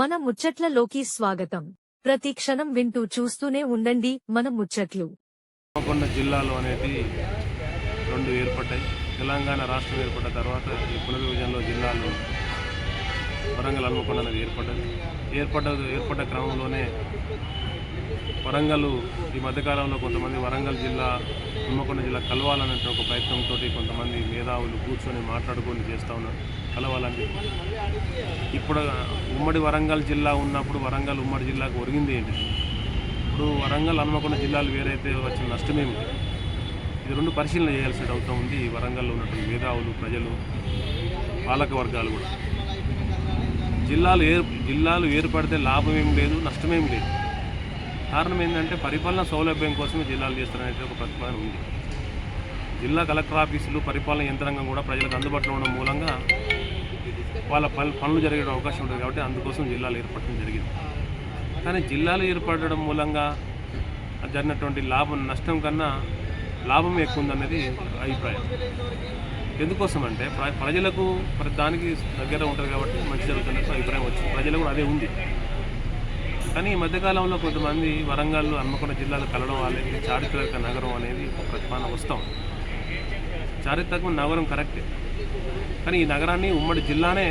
మన ముచ్చట్లలోకి స్వాగతం. ప్రతి క్షణం వింటూ చూస్తూనే ఉండండి మన ముచ్చట్లు. హన్మకొండ జిల్లాలో అనేది రెండు ఏర్పడ్డాయి. తెలంగాణ రాష్ట్రం ఏర్పడ్డ తర్వాత ఈ పునర్విభజనలో జిల్లాలు వరంగల్ హనుమకొండ అనేది ఏర్పడ్డది. ఏర్పడ్డ ఏర్పడ్డ క్రమంలోనే వరంగల్ ఈ మధ్యకాలంలో కొంతమంది వరంగల్ జిల్లా హన్మకొండ జిల్లా కలవాలనే ఒక ప్రయత్నంతో కొంతమంది మేధావులు కూర్చొని మాట్లాడుకొని చేస్తూ ఉన్నారు. కలవాలని. ఇప్పుడు ఉమ్మడి వరంగల్ జిల్లా ఉన్నప్పుడు వరంగల్ ఉమ్మడి జిల్లాకు ఒరిగింది ఏంటి? ఇప్పుడు వరంగల్ హన్మకొండ జిల్లాలు వేరైతే వచ్చిన నష్టమేమిటి ఇది రెండు పరిశీలన చేయాల్సిన అవుతూ ఉంది ఈ వరంగల్లో ఉన్నటువంటి మేధావులు ప్రజలు పాలక వర్గాలు కూడా. జిల్లాలు ఏర్ జిల్లాలు ఏర్పడితే లాభం ఏం లేదు నష్టమేం లేదు. కారణం ఏంటంటే పరిపాలన సౌలభ్యం కోసమే జిల్లాలు చేస్తారనేది ఒక ప్రతిపాదన ఉంది. జిల్లా కలెక్టర్ ఆఫీసులు పరిపాలన యంత్రాంగం కూడా ప్రజలకు అందుబాటులో ఉండడం మూలంగా వాళ్ళ పనులు పనులు జరిగే అవకాశం ఉంటుంది కాబట్టి అందుకోసం జిల్లాలు ఏర్పడడం జరిగింది. కానీ జిల్లాలు ఏర్పడడం మూలంగా జరిగినటువంటి లాభం నష్టం కన్నా లాభం ఎక్కువ ఉందన్నది అభిప్రాయం. ఎందుకోసం అంటే ప్ర- ప్రజలకు ప్రతి దానికి దగ్గర ఉంటుంది కాబట్టి మంచి జరుగుతున్నట్టు అభిప్రాయం వచ్చింది. ప్రజలకు కూడా అదే ఉంది. కానీ ఈ మధ్యకాలంలో కొంతమంది వరంగల్ హన్మకొండ జిల్లాలో కలవడం అనేది చారిత్రక నగరం అనేది ఒక ప్రతిపాదన వస్తాం. చారిత్రక నగరం కరెక్టే. కానీ ఈ నగరాన్ని ఉమ్మడి జిల్లానే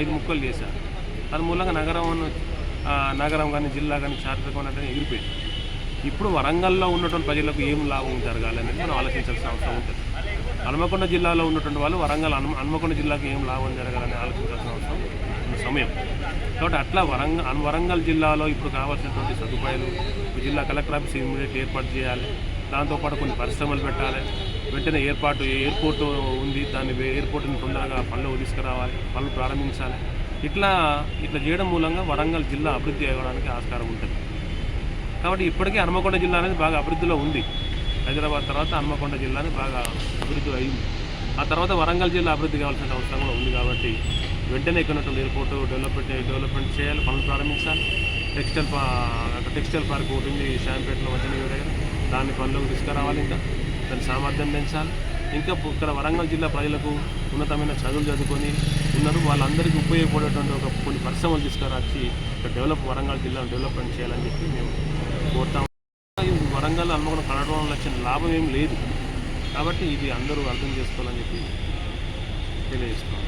ఐదు ముక్కలు చేశారు దాని మూలంగా నగరం నగరం కానీ జిల్లా కానీ చారిత్రకం అనేది ఎగిరిపోయింది ఇప్పుడు వరంగల్లో ఉన్నటువంటి ప్రజలకు ఏం లాభం జరగాలి అనేది మనం ఆలోచించాల్సిన అవసరం ఉంటుంది. హనుమకొండ జిల్లాలో ఉన్నటువంటి వాళ్ళు వరంగల్ హనుమ హనుమకొండ జిల్లాకు ఏం లాభం జరగాలని ఆలోచించాల్సిన అవసరం సమయం. కాబట్టి అట్లా వరంగల్ వరంగల్ జిల్లాలో ఇప్పుడు కావాల్సినటువంటి సదుపాయాలు జిల్లా కలెక్టర్ ఆఫీస్ ఇమీడియట్ ఏర్పాటు చేయాలి. దాంతోపాటు కొన్ని పరిశ్రమలు పెట్టాలి. వెంటనే ఏర్పాటు ఎయిర్పోర్ట్ ఉంది. దాన్ని ఎయిర్పోర్ట్ని తొందరగా పనులు తీసుకురావాలి పనులు ప్రారంభించాలి. ఇట్లా ఇట్లా చేయడం మూలంగా వరంగల్ జిల్లా అభివృద్ధి అవ్వడానికి ఆస్కారం ఉంటుంది. కాబట్టి ఇప్పటికే హన్మకొండ జిల్లా అనేది బాగా అభివృద్ధిలో ఉంది. హైదరాబాద్ తర్వాత హన్మకొండ జిల్లా బాగా అభివృద్ధి అయింది. ఆ తర్వాత వరంగల్ జిల్లా అభివృద్ధి కావాల్సిన అవసరం కూడా ఉంది కాబట్టి వెంటనే ఇక్కడ ఉన్నటువంటి ఎయిర్పోర్ట్ డెవలప్మెంట్ డెవలప్మెంట్ చేయాలి పనులు ప్రారంభించాలి. టెక్స్టైల్ పా టెక్స్టైల్ పార్క్ ఒకటి ఉంది శాంపేటలో వచ్చిన దగ్గర దాన్ని పనులకు తీసుకురావాలి ఇంకా. దాని సామర్థ్యం పెంచాలి. ఇంకా ఇక్కడ వరంగల్ జిల్లా ప్రజలకు ఉన్నతమైన చదువులు చదువుకొని ఉన్నారు. వాళ్ళందరికీ ఉపయోగపడేటువంటి ఒక కొన్ని పరిశ్రమలు తీసుకురాచి ఇక్కడ డెవలప్ వరంగల్ జిల్లాను డెవలప్మెంట్ చేయాలని చెప్పి మేము కోరుతాం వరంగల్ అమ్మకం కనడం వల్ల వచ్చిన లాభం ఏం లేదు. కాబట్టి ఇది అందరూ అర్థం చేసుకోవాలని చెప్పి తెలియజేస్తున్నాం.